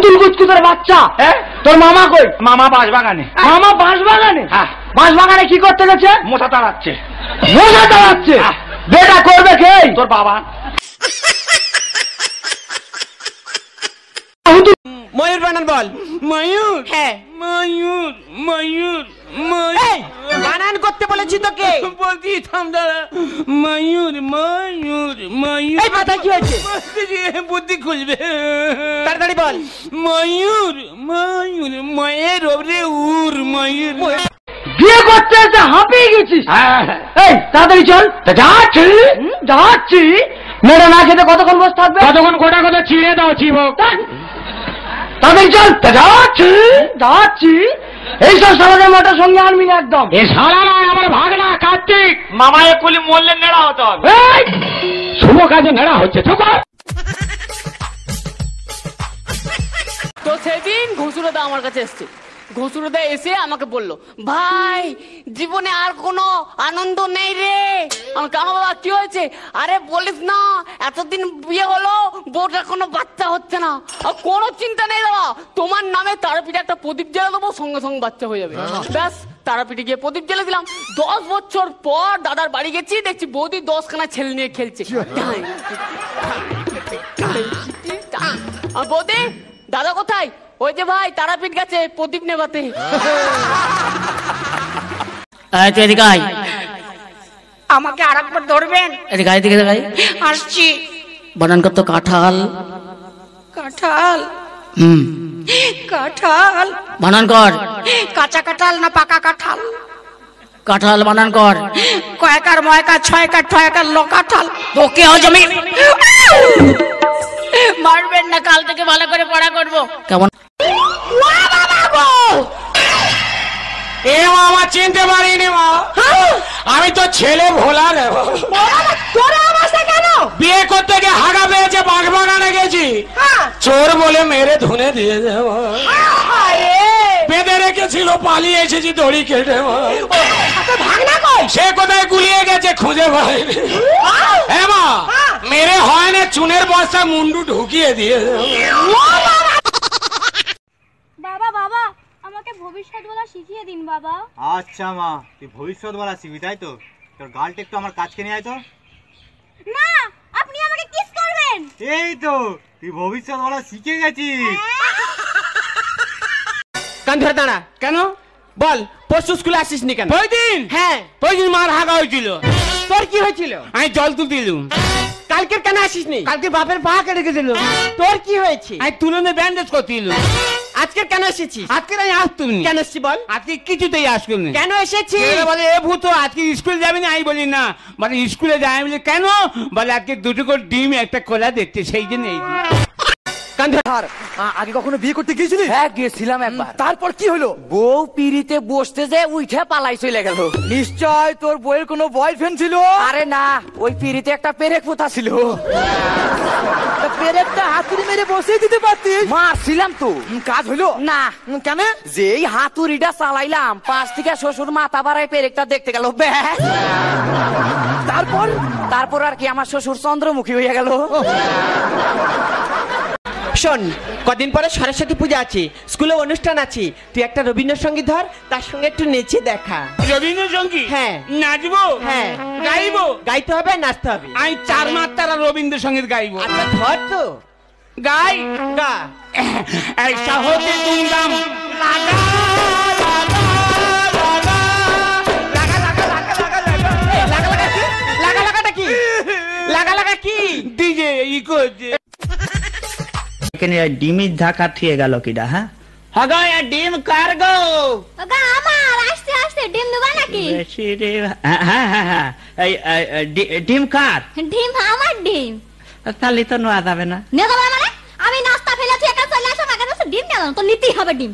হুতুল কুচকুচের বাচ্চা। হ্যাঁ? তোর মামা কই? মামা বাস বাগানে মামা বাঁশ বাগানে হ্যাঁ। বাঁশ বাগানে কি করতে গেছে? মোটা তাড়াচ্ছে। চালাচ্ছে হ্যাঁ। বেটা করবে কে? তোর বাবা। ময়ূর বানান বল। ময়ূর? হ্যাঁ। ময়ূর ময়ূর ময়ূর। বানান করতে বলেছি তোকে। বলছি থাম দাঁড়া। ময়ূর ময়ূর ময়ূর। এই মাথায় কি হয়েছে? বুদ্ধি খুলবে তাড়াতাড়ি বল। ময়ূর ময়ূর ময়ের ওরে উর ময়ূর। বিয়ে করতে এসে হাঁপিয়ে গেছিস? হ্যাঁ এই তাড়াতাড়ি চল। তা যাচ্ছি। যাচ্ছি। মেয়েরা না খেতে কতক্ষণ বসে থাকবে? কতক্ষণ গোটা কথা ছিঁড়ে দাও চিবক তাড়াতাড়ি চল। তা যাচ্ছি। যাচ্ছি। এইসব সারাদের মোটর সঙ্গে আনবি না একদম। এ সারা নয় আমার ভাগনা কার্তিক। মামা একুলি মরলে নেড়া হতো শুভ কাজে নেড়া হচ্ছে চুপ তো সেদিন ঘুষুরদা আমার কাছে এসছে। ঘুষুরদা এসে আমাকে বলল ভাই জীবনে আর কোনো আনন্দ নেই রে। আমি কেন বাবা কি হয়েছে? আরে বলিস না এতদিন বিয়ে হলো বউটার কোনো বাচ্চা হচ্ছে না। আর কোনো চিন্তা নেই বাবা তোমার নামে তারাপীঠে একটা প্রদীপ জ্বালা দেবো সঙ্গে সঙ্গে বাচ্চা হয়ে যাবে। ব্যাস তারাপীঠে গিয়ে প্রদীপ জ্বালা দিলাম। দশ বছর পর দাদার বাড়ি গেছি দেখছি বৌদি দশখানা ছেলে নিয়ে খেলছে। বৌদি দাদা কোথায়? ওই যে ভাই তারাপীঠ গেছে প্রদীপ নেবাতে আয় তুই এদিকে আয়। আমাকে আরেকবার ধরবেন? এদিকে আয় এদিকে আয়। আসছি। বানান করতো কাঁঠাল। কাঁঠাল? হুম। কাঁঠাল। বানান কর। কাঁচা কাঁঠাল না পাকা কাঁঠাল? কাঁঠাল বানান কর। কয়েকার ময়কার ছয়কার ছয়কার লোকাঠাল? তোকে আজ আমি মারবেন না কাল থেকে ভালো করে পড়া করব। কেমন? চিনতে পারিনি মা। আমি তো ছেলে ভোলা রে। তোরা অবস্থা কেন? বিয়ে করতে গিয়ে হাগা পেয়েছে বাঘ বাগানে গেছি চোর বলে মেরে ধুনে দিয়ে দেবো বেঁধে রেখেছিল পালিয়ে এসেছি দড়ি কেটে। সে কোথায় গুলিয়ে গেছে খুঁজে পাইনি। হ্যাঁ মা মেরে হয় না চুনের বস্তা মুন্ডু ঢুকিয়ে দিয়ে দেবো। বাবা বাবা আমাকে ভবিষ্যৎ বলা শিখিয়ে দিন বাবা। আচ্ছা মা। তুই ভবিষ্যৎ বলা শিখবি তাই তো? তোর গালটা একটু আমার কাছকে নিয়ে আয় তো। না আপনি আমাকে কিস করবেন? এই তো তুই ভবিষ্যৎ বলা শিখে গেছিস। কান ধরে দাঁড়া। কেন? বল পরশু স্কুলে আসিস নি কেন? ওই দিন হ্যাঁ। ওই দিন মার হাগা হয়েছিল? তোর কি হয়েছিল? আমি জল তুলতে দিলুম কালকের কেন আসিস নি কালকে বাপের পা কেটে গেছিল। তোর কি হয়েছে? আমি তুলনে ব্যান্ডেজ করছিল। আজকে আজকের কেন এসেছিস? আজকে আমি আসতুম কেন এসছি বল? আজকে কিছুতেই আসতুম না কেন এসেছিস? এরা বলে এ ভূত আজকে স্কুল যাবি না আমি বলি না। বলে স্কুলে যাই আমি বলি কেন? বলে আজকে দুটো করে ডিম একটা কলা দেখতে সেই জন্য এই আগে কখনো বিয়ে করতে গিয়েছিলি? হ্যাঁ গেছিলাম একবার। তারপর কি হলো? বউ পিড়িতে বসতে যে উঠে পালাই চলে গেল। নিশ্চয় তোর বইয়ের কোনো বয়ফ্রেন্ড ছিল? আরে না ওই পিড়িতে একটা পেরেক পোতা ছিল। পেরেকটা হাতুড়ি মেরে বসিয়ে দিতে পারতিস? মারছিলাম তো। কাজ হলো? না। কেন? যেই হাতুড়িটা চালাইলাম পাশ থেকে শ্বশুর মাথা বাড়ায় পেরেকটা দেখতে গেল। ব্যাস। তারপর? তারপর আর কি আমার শ্বশুর চন্দ্রমুখী হয়ে গেল। শোন কদিন পরে সরস্বতী পূজা আছে স্কুলে অনুষ্ঠান আছে। তুই একটা রবীন্দ্রসঙ্গীত ধর তার সঙ্গে একটু নেচে দেখা। রবীন্দ্রসঙ্গীত? হ্যাঁ। নাচবো? হ্যাঁ। গাইবো? গাইতে হবে নাচতে হবে। আমি চার মাস মাত্রার রবীন্দ্রসঙ্গীত গাইবো। আচ্ছা ধর তো। গাই। গা। এই होते दुमदम লাগা লাগা কি? ডিজে ই করছে। এখানে ডিমির ধাক্কা থিয়ে গেল কিডা হ্যাঁ? হগায় ডিম কার গো? আমার আসতে আসতে ডিম দেবা নাকি? বেশি রে হ্যাঁ হ্যাঁ হ্যাঁ হ্যাঁ ডিম কার? ডিম আমার ডিম। তাহলে তো নেওয়া যাবে না। নিয়ে যাব মানে? আমি নাস্তা চলে আসো কেন ডিম নিয়ে তো নিতেই হবে ডিম।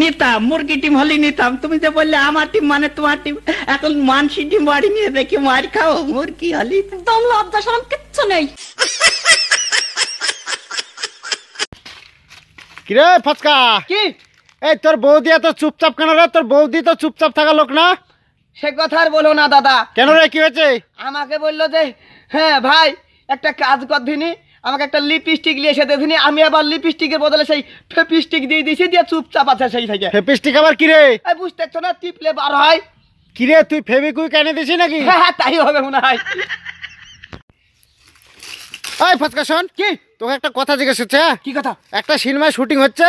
নিতাম মুরগি ডিম হলে নিতাম। তুমি যে বললে আমার ডিম মানে তোমার ডিম এখন মানসি ডিম বাড়ি নিয়ে দেখি মার খাও মুরগি হলি একদম লজ্জা সরম কিচ্ছু নেই। কিরে ফচকা কি? এই তোর বৌদি এত চুপচাপ কেন রে? তোর বৌদি তো চুপচাপ থাকা লোক না? সে কথা আর বলো না দাদা। কেন রে কি হয়েছে? আমাকে বলল যে হ্যাঁ ভাই একটা কাজ কর দিনি আমাকে একটা লিপস্টিক নিয়ে এসে দিয়েছিনি আমি আবার লিপস্টিকের বদলে সেই ফেপিস্টিক দিয়ে দিয়েছি দিয়ে চুপচাপ আছে সেই থেকে। ফেপিস্টিক আবার কি রে? এই বুঝতে না টিপলে বার হয়। কি রে তুই ফেবিকুইক এনে দিছি নাকি? হ্যাঁ হ্যাঁ তাই হবে মনে হয়। শোন। কি? তোকে একটা কথা জিজ্ঞেস হচ্ছে হ্যাঁ? কি কথা? একটা সিনেমায় শুটিং হচ্ছে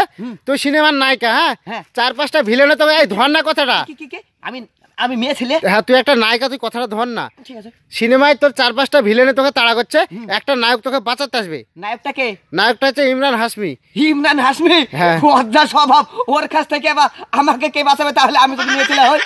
তুই সিনেমার নায়িকা হ্যাঁ? হ্যাঁ। চার পাঁচটা ভিলেনে তোকে এই ধর না কথাটা। কি কি কি আমি আমি মেয়ে ছেলে? হ্যাঁ তুই একটা নায়িকা তুই কথাটা ধর না। ঠিক আছে। সিনেমায় তোর চার পাঁচটা ভিলেনে তোকে তাড়া করছে একটা নায়ক তোকে বাঁচাতে আসবে। নায়কটা কে? নায়কটা হচ্ছে ইমরান হাসমি ইমরান হাসমি হ্যাঁ। অদ্দা স্বভাব ওর কাছ থেকে আবার আমাকে কে বাঁচাবে? তাহলে আমি যদি মেয়ে ছেলে হই।